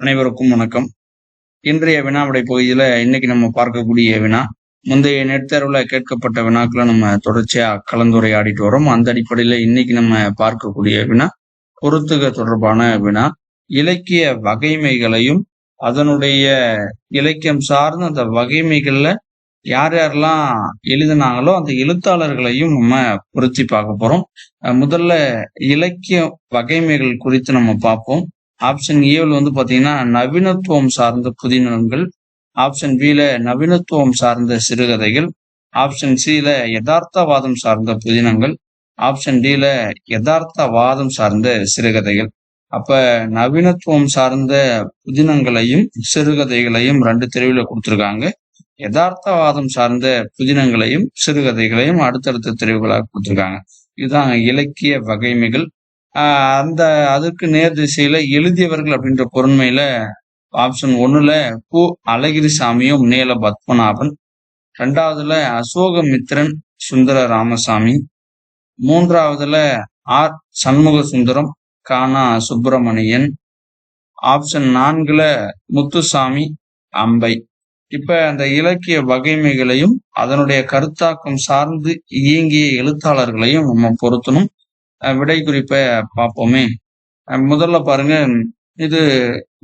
அனைவருக்கும் வணக்கம். இன்றைய வினாவிடை பகுதியில இன்னைக்கு நம்ம பார்க்கக்கூடிய வினா முந்தைய நெற்தேர்வுல கேட்கப்பட்ட வினாக்களை நம்ம தொடர்ச்சியா கலந்துரையாடிட்டு வரோம். அந்த அடிப்படையில இன்னைக்கு நம்ம பார்க்கக்கூடிய வினா பொருத்துக தொடர்பான வினா இலக்கிய வகைமைகளையும் அதனுடைய இலக்கியம் சார்ந்த அந்த வகைமைகள்ல யார் யாரெல்லாம் எழுதினாங்களோ அந்த எழுத்தாளர்களையும் நம்ம பொருத்தி பார்க்க போறோம். முதல்ல இலக்கிய வகைமைகள் குறித்து நம்ம பார்ப்போம். ஆப்ஷன் ஏவில் வந்து பாத்தீங்கன்னா நவீனத்துவம் சார்ந்த புதினங்கள். ஆப்ஷன் பில நவீனத்துவம் சார்ந்த சிறுகதைகள். ஆப்ஷன் சில யதார்த்தவாதம் சார்ந்த புதினங்கள். ஆப்ஷன் டில யதார்த்தவாதம் சார்ந்த சிறுகதைகள். அப்ப நவீனத்துவம் சார்ந்த புதினங்களையும் சிறுகதைகளையும் ரெண்டு தெருவில் கொடுத்துருக்காங்க. யதார்த்தவாதம் சார்ந்த புதினங்களையும் சிறுகதைகளையும் அடுத்தடுத்த தெரிவுகளாக கொடுத்துருக்காங்க. இதுதான் இலக்கிய வகைமைகள். அந்த அதுக்கு நேர் திசையில எழுதியவர்கள் அப்படின்ற பொருண்மையில ஆப்ஷன் ஒண்ணுல கு அழகிரிசாமியும் நீல பத்மநாபன். ரெண்டாவதுல அசோகமித்ரன் சுந்தர ராமசாமி. மூன்றாவதுல ஆர் சண்முக சுந்தரம் கானா சுப்பிரமணியன். ஆப்ஷன் நான்குல முத்துசாமி அம்பை. இப்ப அந்த இலக்கிய வகைமைகளையும் அதனுடைய கருத்தாக்கம் சார்ந்து இயங்கிய எழுத்தாளர்களையும் நம்ம பொருத்தணும். விடை குறிப்பை பார்ப்போமே. முதல்ல பாருங்க இது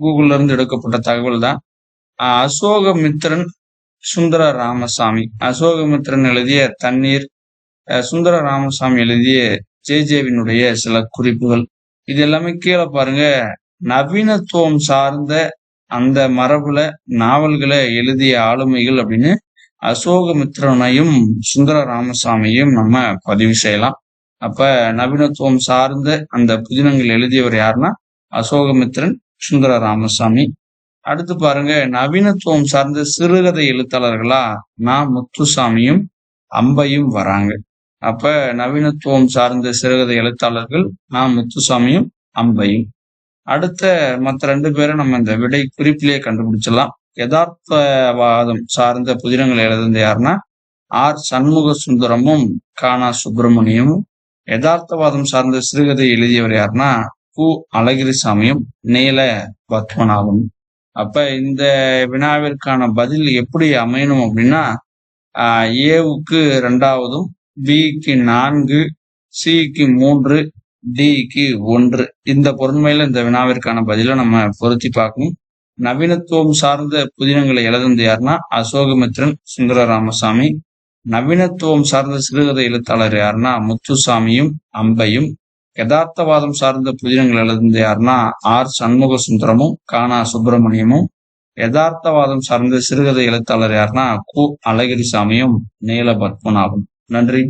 கூகுள்ல இருந்து எடுக்கப்பட்ட தகவல் தான் அசோகமித்ரன் சுந்தர ராமசாமி அசோகமித்ரன் எழுதிய தண்ணீர் சுந்தர ராமசாமி எழுதிய ஜேஜேவினுடைய சில குறிப்புகள். இது எல்லாமே கீழே பாருங்க. நவீனத்துவம் சார்ந்த அந்த மரபுல நாவல்களை எழுதிய ஆளுமைகள் அப்படின்னு அசோகமித்ரனையும் சுந்தர ராமசாமியும் நம்ம பதிவு செய்யலாம். அப்ப நவீனத்துவம் சார்ந்த அந்த புதினங்கள் எழுதியவர் யாருன்னா? அசோகமித்ரன் சுந்தர ராமசாமி அடுத்து பாருங்க நவீனத்துவம் சார்ந்த சிறுகதை எழுத்தாளர்களா? நான் முத்துசாமியும் அம்பையும் வராங்க. அப்ப நவீனத்துவம் சார்ந்த சிறுகதை எழுத்தாளர்கள் நான் முத்துசாமியும் அம்பையும். அடுத்த மற்ற ரெண்டு பேரும் நம்ம இந்த விடை குறிப்பிலேயே கண்டுபிடிச்சிடலாம். யதார்த்தவாதம் சார்ந்த புதினங்கள் எழுதுந்த யாருன்னா? ஆர். சண்முக சுந்தரமும் கானா சுப்பிரமணியமும் யதார்த்தவாதம் சார்ந்த சிறுகதை எழுதியவர் யாருன்னா கு. அழகிரிசாமியும் நீல பத்மநாபம். அப்ப இந்த வினாவிற்கான பதில் எப்படி அமையணும் அப்படின்னா ஏவுக்கு ரெண்டாவதும் பிக்கு நான்கு சிக்கு மூன்று டிக்கு ஒன்று. இந்த பொருண்மையில இந்த வினாவிற்கான பதிலை நம்ம பொருத்தி பார்க்கணும். நவீனத்துவம் சார்ந்த புதினங்களை எழுதுனது யாருன்னா அசோகமித்ரன் சுந்தர ராமசாமி நவீனத்துவம் சார்ந்த சிறுகதை எழுத்தாளர் யாருன்னா முத்துசாமியும் அம்பையும் யதார்த்தவாதம் சார்ந்த புதினங்கள் எழுந்த யாருன்னா ஆர். சண்முக சுந்தரமும் கானா சுப்பிரமணியமும் யதார்த்தவாதம் சார்ந்த சிறுகதை எழுத்தாளர் யாருன்னா கு. அழகிரிசாமியும் நீல பத்மநாபம் நன்றி.